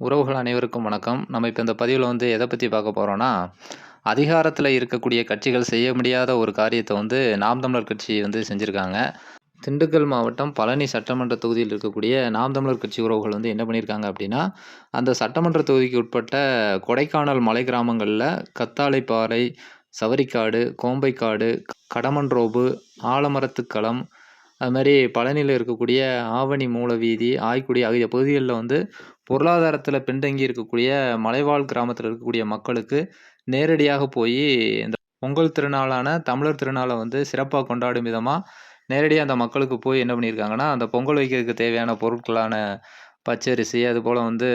உறவுகள் அனைவருக்கும் வணக்கம். நம்ம இப்போ இந்த பதிவில் வந்து எதை பற்றி பார்க்க போகிறோன்னா அதிகாரத்தில் இருக்கக்கூடிய கட்சிகள் செய்ய முடியாத ஒரு காரியத்தை வந்து நாம் தமிழர் கட்சி வந்து செஞ்சுருக்காங்க. திண்டுக்கல் மாவட்டம் பழனி சட்டமன்ற தொகுதியில் இருக்கக்கூடிய நாம் தமிழர் கட்சி உறவுகள் வந்து என்ன பண்ணியிருக்காங்க அப்படின்னா அந்த சட்டமன்ற தொகுதிக்கு உட்பட்ட கொடைக்கானல் மலை கிராமங்களில் கத்தாழைப்பாறை சவரிக்காடு கோம்பைக்காடு கடமன்ரோபு ஆலமரத்துக்களம் அது மாதிரி பழனியில் இருக்கக்கூடிய ஆவணி மூலவீதி ஆய்க்குடி ஆகிய பகுதிகளில் வந்து பொருளாதாரத்தில் பின்தங்கி இருக்கக்கூடிய மலைவாழ் கிராமத்தில் இருக்கக்கூடிய மக்களுக்கு நேரடியாக போய் இந்த பொங்கல் திருநாளான தமிழர் திருநாளை வந்து சிறப்பாக கொண்டாடும் விதமாக நேரடியாக அந்த மக்களுக்கு போய் என்ன பண்ணியிருக்காங்கன்னா அந்த பொங்கல் வைக்கிறதுக்கு தேவையான பொருட்களான பச்சரிசி அதுபோல் வந்து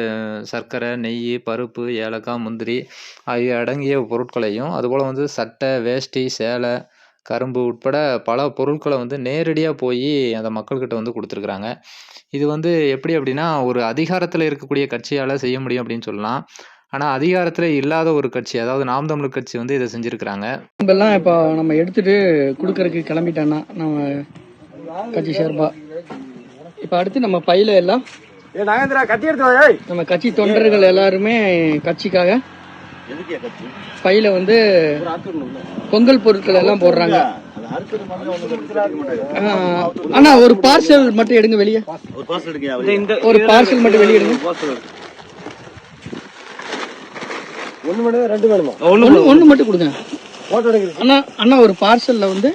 சர்க்கரை நெய் பருப்பு ஏலக்காய் முந்திரி ஆகிய அடங்கிய பொருட்களையும் அதுபோல் வந்து சட்டை வேஷ்டி சேலை கரும்பு உட்பட பல பொருட்களை வந்து நேரடியாக போய் அந்த மக்கள்கிட்ட வந்து கொடுத்துருக்குறாங்க. இது வந்து எப்படி அப்படின்னா ஒரு அதிகாரத்தில் இருக்கக்கூடிய கட்சியால் செய்ய முடியும் அப்படின்னு சொல்லலாம். ஆனால் அதிகாரத்தில் இல்லாத ஒரு கட்சி அதாவது நாம் தமிழர் கட்சி வந்து இதை செஞ்சுருக்கிறாங்க. எல்லாம் இப்போ நம்ம எடுத்துட்டு கொடுக்கறதுக்கு கிளம்பிட்டோன்னா நம்ம கட்சி சார்பா? இப்போ அடுத்து நம்ம பையில எல்லாம் ஏ நாகேந்திரா கத்தி எடுத்து வா ஏய். நம்ம கட்சி தொண்டர்கள் எல்லாருமே கட்சிக்காக பையில வந்து பொங்கல் பொருட்கள் எல்லாம் போடுறாங்க. அண்ணா ஒரு பார்சல் மட்டும் எடுங்க வெளியே. ஒரு பாஸ் எடுங்க ஒரு பார்சல் மட்டும் வெளியே எடுங்க. ஒண்ணு வேணுமா? ரெண்டு வேணுமா? ஒன்று ஒன்று மட்டும் கொடுங்க. அண்ணா அண்ணா ஒரு பார்சல்ல வந்து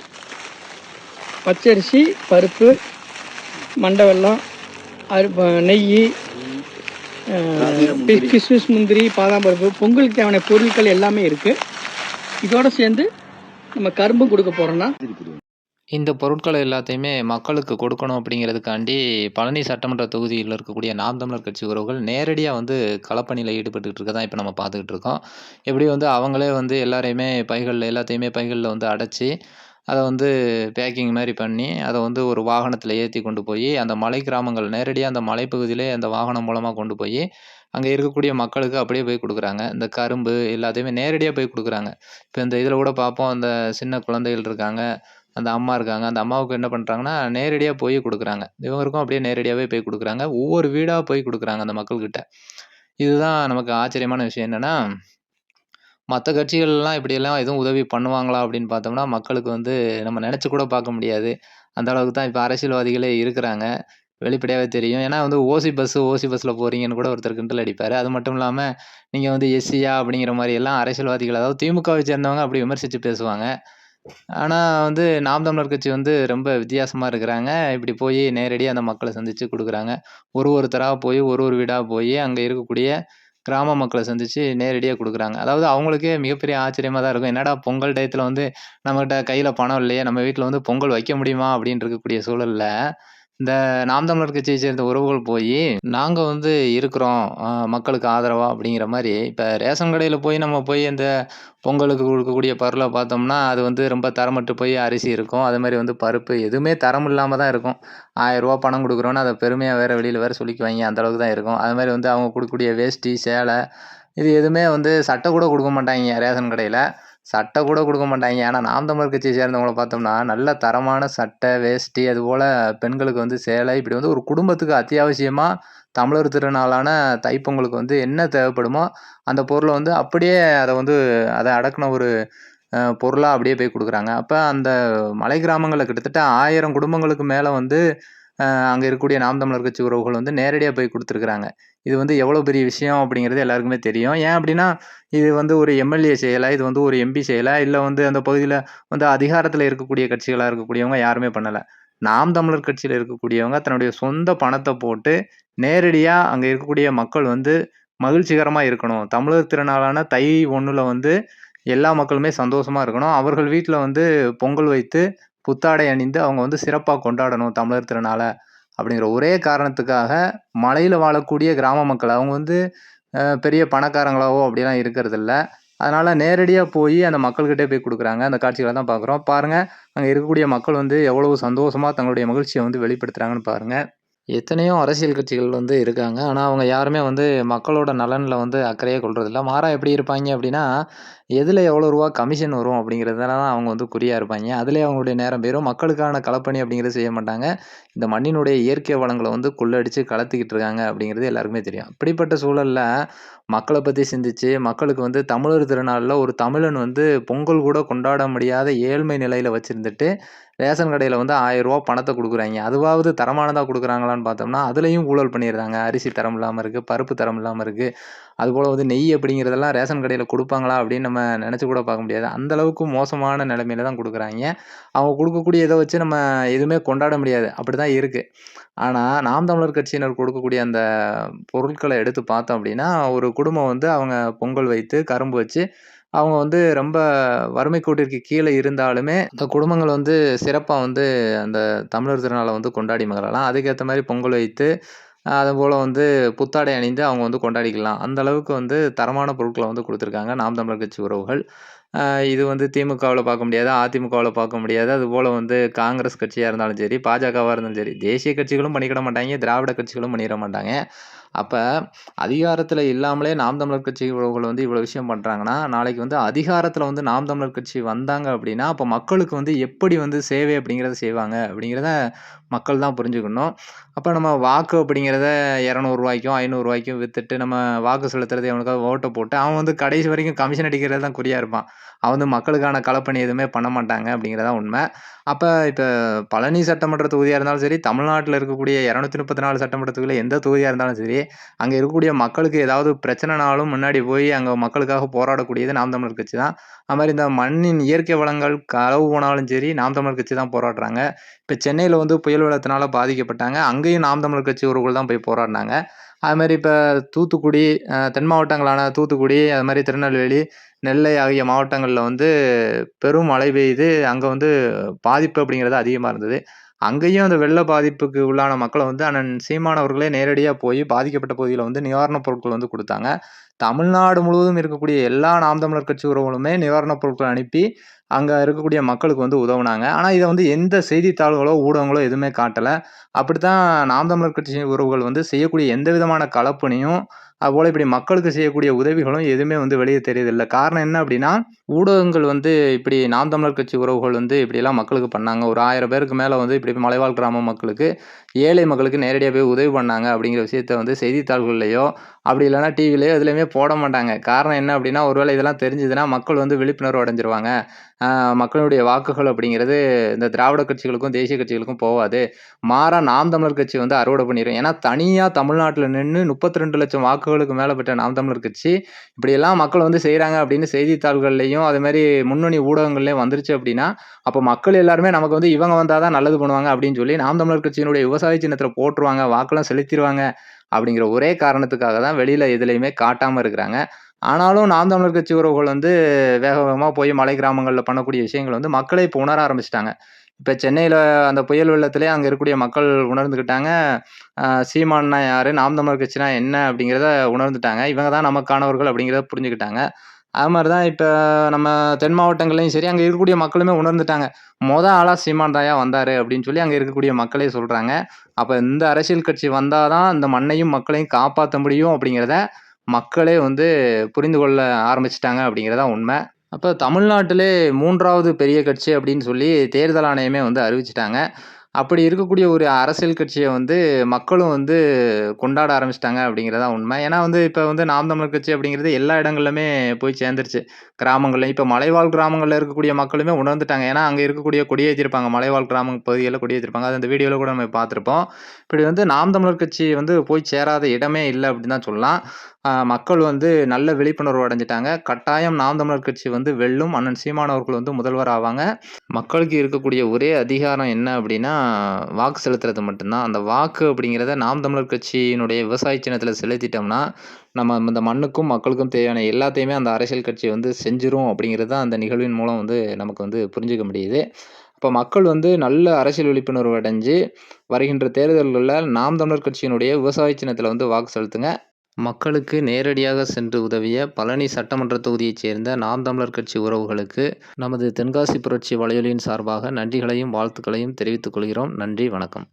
பச்சரிசி பருப்பு மண்டை வெல்லம் அரு நெய் கிஸ்மிஸ் முந்திரி பாதாம் பருப்பு பொங்கலுக்கு தேவையான பொருட்கள் எல்லாமே இருக்கு. இதோட சேர்ந்து நம்ம கரும்பும் கொடுக்க போறோம்னா. இந்த பொருட்களை எல்லாத்தையுமே மக்களுக்கு கொடுக்கணும் அப்படிங்கிறதுக்காண்டி பழனி சட்டமன்ற தொகுதியில் இருக்கக்கூடிய நாம் தமிழர் கட்சி உறவுகள் நேரடியாக வந்து களப்பணியில் ஈடுபட்டுக்கிட்டு இருக்கதான் இப்போ நம்ம பார்த்துக்கிட்டு இருக்கோம். எப்படி வந்து அவங்களே வந்து எல்லாரையுமே பைகளில் எல்லாத்தையுமே பைகளில் வந்து அடைச்சி அதை வந்து பேக்கிங் மாதிரி பண்ணி அதை வந்து ஒரு வாகனத்தில் ஏற்றி கொண்டு போய் அந்த மலை கிராமங்கள் நேரடியாக அந்த மலைப்பகுதியிலே அந்த வாகனம் மூலமாக கொண்டு போய் அங்கே இருக்கக்கூடிய மக்களுக்கு அப்படியே போய் கொடுக்குறாங்க. இந்த கரும்பு எல்லாத்தையுமே நேரடியாக போய் கொடுக்குறாங்க. இப்போ இந்த இதில் கூட பார்ப்போம் அந்த சின்ன குழந்தைகள் இருக்காங்க அந்த அம்மா இருக்காங்க அந்த அம்மாவுக்கு என்ன பண்ணுறாங்கன்னா நேரடியாக போய் கொடுக்குறாங்க. இவங்களுக்கும் அப்படியே நேரடியாகவே போய் கொடுக்குறாங்க. ஒவ்வொரு வீடாக போய் கொடுக்குறாங்க அந்த மக்கள்கிட்ட. இதுதான் நமக்கு ஆச்சரியமான விஷயம் என்னென்னா மற்ற கட்சிகள்லாம் இப்படியெல்லாம் எதுவும் உதவி பண்ணுவாங்களா அப்படின்னு பார்த்தோம்னா மக்களுக்கு வந்து நம்ம நினச்சி கூட பார்க்க முடியாது. அந்த அளவுக்கு தான் இப்போ அரசியல்வாதிகளே இருக்கிறாங்க. வெளிப்படையாகவே தெரியும். ஏன்னா வந்து ஓசி பஸ்ஸு ஓசி பஸ்ஸில் போகிறீங்கன்னு கூட ஒருத்தர் கிண்டல் அடிப்பார். அது மட்டும் இல்லாமல் நீங்கள் வந்து எஸ்சியா அப்படிங்கிற மாதிரி எல்லாம் அரசியல்வாதிகள் அதாவது திமுகவை சேர்ந்தவங்க அப்படி விமர்சித்து பேசுவாங்க. ஆனால் வந்து நாம் தமிழர் கட்சி வந்து ரொம்ப வித்தியாசமாக இருக்கிறாங்க. இப்படி போய் நேரடியாக அந்த மக்களை சந்தித்து கொடுக்குறாங்க. ஒரு ஒருத்தராக போய் ஒரு ஒரு வீடாக போய் அங்கே இருக்கக்கூடிய கிராம மக்களை சந்தித்து நேரடியாக கொடுக்குறாங்க. அதாவது அவங்களுக்கே மிகப்பெரிய ஆச்சரியமாக தான் இருக்கும். என்னடா பொங்கல் டயத்தில் வந்து நம்மகிட்ட கையில் பணம் இல்லையே நம்ம வீட்டில் வந்து பொங்கல் வைக்க முடியுமா? அப்படின்னு இருக்கக்கூடிய சூழலில் இந்த நாம் தமிழர் கட்சியை சேர்ந்த உறவுகள் போய் நாங்கள் வந்து இருக்கிறோம் மக்களுக்கு ஆதரவா அப்படிங்கிற மாதிரி இப்போ ரேஷன் கடையில் போய் நம்ம போய் இந்த பொங்கலுக்கு கொடுக்கக்கூடிய பருளை பார்த்தோம்னா அது வந்து ரொம்ப தரமட்டு போய் அரிசி இருக்கும். அது மாதிரி வந்து பருப்பு எதுவுமே தரம் இல்லாமல் தான் இருக்கும். ஆயிரரூவா பணம் கொடுக்குறோன்னு அதை பெருமையாக வேறு வெளியில் வேறு சொல்லிக்குவாங்க அந்த அளவுக்கு தான் இருக்கும். அது மாதிரி வந்து அவங்க கொடுக்கக்கூடிய வேஷ்டி சேலை இது எதுவுமே வந்து சட்டை கூட கொடுக்க மாட்டாங்க ரேஷன் கடையில். சட்டை கூட கொடுக்க மாட்டாங்க. ஏன்னா நாம் தமிழர் கட்சியை சேர்ந்தவங்கள பார்த்தோம்னா நல்ல தரமான சட்டை வேஷ்டி அதுபோல் பெண்களுக்கு வந்து சேலை இப்படி வந்து ஒரு குடும்பத்துக்கு அத்தியாவசியமாக தமிழர் திருநாளான தைப்பொங்கலுக்கு வந்து என்ன தேவைப்படுமோ அந்த பொருளை வந்து அப்படியே அதை வந்து அதை அடக்கின ஒரு பொருளாக அப்படியே போய் கொடுக்குறாங்க. அப்போ அந்த மலை கிராமங்களில் கிட்டத்தட்ட ஆயிரம் குடும்பங்களுக்கு மேலே வந்து அங்கே இருக்கக்கூடிய நாம் தமிழர் கட்சி உறவுகள் வந்து நேரடியாக போய் கொடுத்துருக்குறாங்க. இது வந்து எவ்வளோ பெரிய விஷயம் அப்படிங்கிறது எல்லாருக்குமே தெரியும். ஏன் அப்படின்னா இது வந்து ஒரு எம்எல்ஏ செய்யலை இது வந்து ஒரு எம்பி செய்யலை இல்லை வந்து அந்த பகுதியில் வந்து அதிகாரத்தில் இருக்கக்கூடிய கட்சிகளாக இருக்கக்கூடியவங்க யாருமே பண்ணலை. நாம் தமிழர் கட்சியில் இருக்கக்கூடியவங்க தன்னுடைய சொந்த பணத்தை போட்டு நேரடியாக அங்கே இருக்கக்கூடிய மக்கள் வந்து மகிழ்ச்சிகரமாக இருக்கணும். தமிழர் திருநாளான தை ஒன்றில் வந்து எல்லா மக்களுமே சந்தோஷமாக இருக்கணும். அவர்கள் வீட்டில் வந்து பொங்கல் வைத்து புத்தாடை அணிந்து அவங்க வந்து சிறப்பாக கொண்டாடணும் தமிழர் திருநாளை அப்படிங்கிற ஒரே காரணத்துக்காக மலையில் வாழக்கூடிய கிராம மக்கள் அவங்க வந்து பெரிய பணக்காரங்களாவோ அப்படிலாம் இருக்கிறதில்ல. அதனால் நேரடியாக போய் அந்த மக்கள்கிட்டே போய் கொடுக்குறாங்க. அந்த காட்சிகளை தான் பார்க்குறோம். பாருங்கள் அங்கே இருக்கக்கூடிய மக்கள் வந்து எவ்வளவு சந்தோஷமாக தங்களுடைய மகிழ்ச்சியை வந்து வெளிப்படுத்துகிறாங்கன்னு பாருங்கள் எத்தனையோ அரசியல் கட்சிகள் வந்து இருக்காங்க. ஆனால் அவங்க யாருமே வந்து மக்களோட நலனில் வந்து அக்கறையே கொள்றதில்ல. மாறா எப்படி இருப்பாங்க அப்படின்னா எதில் எவ்வளோ ரூபா கமிஷன் வரும் அப்படிங்கிறதுல தான் அவங்க வந்து குறியாக இருப்பாங்க அதிலே அவங்களுடைய நேரம் போயிடும் மக்களுக்கான களப்பணி அப்படிங்கிறது செய்ய மாட்டாங்க இந்த மண்ணினுடைய இயற்கை வளங்களை வந்து கொள்ளடிச்சு கலத்துக்கிட்டு இருக்காங்க அப்படிங்கிறது எல்லாருக்குமே தெரியும். இப்படிப்பட்ட சூழல்ல மக்களை பற்றி சிந்திச்சு, மக்களுக்கு வந்து தமிழர் திருநாளில் ஒரு தமிழன் வந்து பொங்கல் கூட கொண்டாட முடியாத ஏழ்மை நிலையில் வச்சுருந்துட்டு ரேஷன் கடையில் வந்து ரூ. 1000 பணத்த குடுக்குறாய்ங்க. அதுவாவது தரமானதாக கொடுக்குறாங்களான்னு பார்த்தோம்னா, அதுலேயும் ஊழல் பண்ணிடுறாங்க அரிசி தரம் இல்லாமல் இருக்கு, பருப்பு தரம் இல்லாமல் இருக்குது அதுபோல் வந்து நெய் அப்படிங்கிறதெல்லாம் ரேஷன் கடையில் கொடுப்பாங்களா அப்படின்னு நம்ம நினச்சி கூட பார்க்க முடியாது. அந்த அளவுக்கு மோசமான நிலைமையில தான் கொடுக்குறாங்க அவங்க கொடுக்கக்கூடிய இதை வச்சு நம்ம எதுவுமே கொண்டாட முடியாது. அப்படிதான் இருக்குது ஆனால் நாம் தமிழர் கட்சியினர் கொடுக்கக்கூடிய அந்த பொருட்களை எடுத்து பார்த்தோம் அப்படின்னா, ஒரு குடும்பம் வந்து அவங்க பொங்கல் வைத்து, கரும்பு வச்சு, அவங்க வந்து ரொம்ப வறுமை கோட்டிற்கு கீழே இருந்தாலுமே, இந்த குடும்பங்கள் வந்து சிறப்பாக வந்து அந்த தமிழர் திருநாளை வந்து கொண்டாடி மகிழலாம். அதுக்கேற்ற மாதிரி பொங்கல் வைத்து, அதுபோல் வந்து புத்தாடை அணிந்து அவங்க வந்து கொண்டாடிக்கலாம். அந்த அளவுக்கு வந்து தரமான பொருட்களை வந்து கொடுத்துருக்காங்க நாம் தமிழர் கட்சி உறவுகள். இது வந்து திமுகவில் பார்க்க முடியாது, அதிமுகவில் பார்க்க முடியாது. அதுபோல் வந்து காங்கிரஸ் கட்சியாக இருந்தாலும் சரி, பாஜகவாக இருந்தாலும் சரி, தேசிய கட்சிகளும் பண்ணிக்கிட மாட்டாங்க திராவிட கட்சிகளும் பண்ணிட மாட்டாங்க. அப்போ அதிகாரத்தில் இல்லாமலே நாம் தமிழர் கட்சி உறவுகள் வந்து இவ்வளோ விஷயம் பண்ணுறாங்கன்னா நாளைக்கு வந்து அதிகாரத்தில் வந்து நாம் தமிழர் கட்சி வந்தாங்க அப்படின்னா, அப்போ மக்களுக்கு வந்து எப்படி வந்து சேவை அப்படிங்கிறத செய்வாங்க அப்படிங்கிறத மக்கள் தான் புரிஞ்சுக்கணும். அப்போ நம்ம வாக்கு அப்படிங்கிறத இரநூறுவாய்க்கும் ஐநூறுரூவாய்க்கும் விற்றுட்டு நம்ம வாக்கு செலுத்துறது எவனுக்காவது ஓட்டை போட்டு, அவன் வந்து கடைசி வரைக்கும் கமிஷன் அடிக்கிறது தான் குறியாக இருப்பான். அவன் வந்து மக்களுக்கான களப்பணி எதுவுமே பண்ண மாட்டாங்க அப்படிங்கிறதா தான் அப்போ இப்போ பழனி சட்டமன்ற தொகுதியாக இருந்தாலும் சரி, தமிழ்நாட்டில் இருக்கக்கூடிய 234 சட்டமன்ற தொகுதியில் எந்த தொகுதியாக இருந்தாலும் சரி, அங்கே இருக்கக்கூடிய மக்களுக்கு ஏதாவது பிரச்சனைனாலும் முன்னாடி போய் அங்கே மக்களுக்காக போராடக்கூடியது நாம் தமிழர் கட்சி தான். அது மாதிரி இந்த மண்ணின் இயற்கை வளங்கள் களவு போனாலும் சரி, நாம் தமிழர் கட்சி தான் போராடுறாங்க. இப்போ சென்னையில் வந்து புயல் வெள்ளத்தினால பாதிக்கப்பட்டாங்க. அங்கேயும் நாம் தமிழர் கட்சி உறவுகள் தான் போய் போராடுனாங்க. அது இப்போ தூத்துக்குடி, தென் மாவட்டங்களான தூத்துக்குடி, அது மாதிரி திருநெல்வேலி, நெல்லை ஆகிய மாவட்டங்கள்ல வந்து பெரும் மழை பெய்து, அங்க வந்து பாதிப்பு அப்படிங்கிறது அதிகமா இருந்தது. அங்கேயும் அந்த வெள்ள பாதிப்புக்கு உள்ளான மக்களை வந்து அண்ணன் சீமான் அவர்களே போய் பாதிக்கப்பட்ட பகுதியில் வந்து நிவாரணப் பொருட்கள் வந்து கொடுத்தாங்க தமிழ்நாடு முழுவதும் இருக்கக்கூடிய எல்லா நாம் தமிழர் கட்சி உறவுகளுமே நிவாரணப் பொருட்கள் அனுப்பி, அங்கே இருக்கக்கூடிய மக்களுக்கு வந்து உதவுனாங்க. ஆனால் இதை வந்து எந்த செய்தித்தாள்களோ, ஊடகங்களோ எதுவுமே காட்டலை அப்படித்தான் நாம் தமிழர் கட்சி உறவுகள் வந்து செய்யக்கூடிய எந்த விதமான கலப்பினையும் அதுபோல் இப்படி மக்களுக்கு செய்யக்கூடிய உதவிகளும் எதுவுமே வந்து வெளியே தெரியதில்ல. காரணம் என்ன அப்படின்னா, ஊடகங்கள் வந்து இப்படி நாம் தமிழர் கட்சி உறவுகள் வந்து இப்படியெல்லாம் மக்களுக்கு பண்ணாங்க. ஒரு ஆயிரம் பேருக்கு மேலே வந்து இப்படி மலைவாழ் கிராம மக்களுக்கு, ஏழை மக்களுக்கு நேரடியாக போய் உதவி பண்ணாங்க அப்படிங்கிற விஷயத்த வந்து செய்தித்தாள்கள்லையோ அப்படி இல்லைனா டிவிலையோ எதுலயுமே போட மாட்டாங்க. காரணம் என்ன அப்படின்னா, ஒருவேளை இதெல்லாம் தெரிஞ்சதுன்னா மக்கள் வந்து விழிப்புணர்வு அடைஞ்சிருவாங்க. மக்களுடைய வாக்குகள் அப்படிங்கிறது இந்த திராவிட கட்சிகளுக்கும், தேசிய கட்சிகளுக்கும் போகாது மாறாக நாம் தமிழர் கட்சி வந்து அறுவடை பண்ணிடும் ஏன்னா, தனியாக தமிழ்நாட்டில் நின்று முப்பத்தி ரெண்டு லட்சம் வாக்குகளுக்கு மேல பெற்ற நாம் தமிழர் கட்சி, இப்படியெல்லாம் மக்கள் வந்து செய்கிறாங்க அப்படின்னு செய்தித்தாள்கள்லையும் அதுமாதிரி முன்னணி ஊடகங்கள்லேயும் வந்துருச்சு அப்படின்னா, அப்போ மக்கள் எல்லாருமே நமக்கு வந்து இவங்க வந்தால் தான் நல்லது பண்ணுவாங்க அப்படின்னு சொல்லி, நாம் தமிழர் கட்சியினுடைய விவசாய சின்னத்தில் போட்டுருவாங்க, வாக்கெல்லாம் செலுத்திடுவாங்க அப்படிங்கிற ஒரே காரணத்துக்காக தான் வெளியில் எதுலேயுமே காட்டாமல் இருக்கிறாங்க. ஆனாலும் நாம் தமிழர் கட்சி உறவுகள் வந்து வேக வேகமாக போய் மலை கிராமங்களில் பண்ணக்கூடிய விஷயங்கள் வந்து மக்களை இப்போ உணர ஆரம்பிச்சிட்டாங்க இப்போ சென்னையில் அந்த புயல் வெள்ளத்திலே அங்கே இருக்கக்கூடிய மக்கள் உணர்ந்துக்கிட்டாங்க. சீமான்னா யார் நாம் தமிழர் கட்சினா என்ன? அப்படிங்கிறத உணர்ந்துட்டாங்க. இவங்க தான் நமக்கானவர்கள் அப்படிங்கிறத புரிஞ்சுக்கிட்டாங்க. அது மாதிரி தான் இப்போ நம்ம தென் மாவட்டங்கள்லையும் சரி, அங்கே இருக்கக்கூடிய மக்களுமே உணர்ந்துட்டாங்க. மொத ஆளாக சீமான் தான்யா வந்தார் அப்படின்னு சொல்லி அங்கே இருக்கக்கூடிய மக்களே சொல்கிறாங்க அப்போ இந்த அரசியல் கட்சி வந்தால் தான் இந்த மண்ணையும், மக்களையும் காப்பாற்ற முடியும் அப்படிங்கிறத மக்களே வந்து புரிந்து கொள்ள ஆரம்பிச்சிட்டாங்க அப்படிங்கிறதா உண்மை அப்போ தமிழ்நாட்டிலே மூன்றாவது பெரிய கட்சி அப்படின்னு சொல்லி தேர்தல் ஆணையமே வந்து அறிவிச்சுட்டாங்க. அப்படி இருக்கக்கூடிய ஒரு அரசியல் கட்சியை வந்து மக்களும் வந்து கொண்டாட ஆரம்பிச்சிட்டாங்க அப்படிங்கிறது தான் ஏன்னா வந்து இப்போ வந்து நாம் தமிழர் கட்சி அப்படிங்கிறது எல்லா இடங்கள்லுமே போய் சேர்ந்துருச்சு. கிராமங்களில் இப்போ மலைவாழ் கிராமங்களில் இருக்கக்கூடிய மக்களுமே உணர்ந்துட்டாங்க. ஏன்னா, அங்கே இருக்கக்கூடிய கொடியேத்திருப்பாங்க. மலைவாழ் கிராம பகுதிகள்ல கொடியேத்திருப்பாங்க. அது அந்த வீடியோவில் கூட நம்ம பார்த்துருப்போம் இப்படி வந்து நாம் தமிழர் கட்சி வந்து போய் சேராத இடமே இல்லை அப்படின்னு தான் சொல்லலாம். மக்கள் வந்து நல்ல விழிப்புணர்வு அடைஞ்சிட்டாங்க கட்டாயம் நாம் தமிழர் கட்சி வந்து வெல்லும். அண்ணன் சீமானவர்கள் வந்து முதல்வர் ஆவாங்க. மக்களுக்கு இருக்கக்கூடிய ஒரே அதிகாரம் என்ன அப்படின்னா, வாக்கு செலுத்துறது மட்டும்தான் அந்த வாக்கு அப்படிங்கிறத நாம் தமிழர் கட்சியினுடைய விவசாய சின்னத்தில் செலுத்திட்டோம்னா, நம்ம இந்த மண்ணுக்கும், மக்களுக்கும் தேவையான எல்லாத்தையுமே அந்த அரசியல் கட்சி வந்து செஞ்சுரும் அப்படிங்கிறது தான் அந்த நிகழ்வின் மூலம் வந்து நமக்கு வந்து புரிஞ்சுக்க முடியுது. இப்போ மக்கள் வந்து நல்ல அரசியல் விழிப்புணர்வு அடைஞ்சு, வருகின்ற தேர்தல்களில் நாம் தமிழர் கட்சியினுடைய விவசாய சின்னத்தில் வந்து வாக்கு செலுத்துங்க. மக்களுக்கு நேரடியாக சென்று உதவிய பழனி சட்டமன்ற தொகுதியைச் சேர்ந்த நாம் தமிழர் கட்சி உறவுகளுக்கு, நமது தென்காசி புரட்சி வலையொலியின் சார்பாக நன்றிகளையும், வாழ்த்துக்களையும் தெரிவித்துக் கொள்கிறோம். நன்றி, வணக்கம்.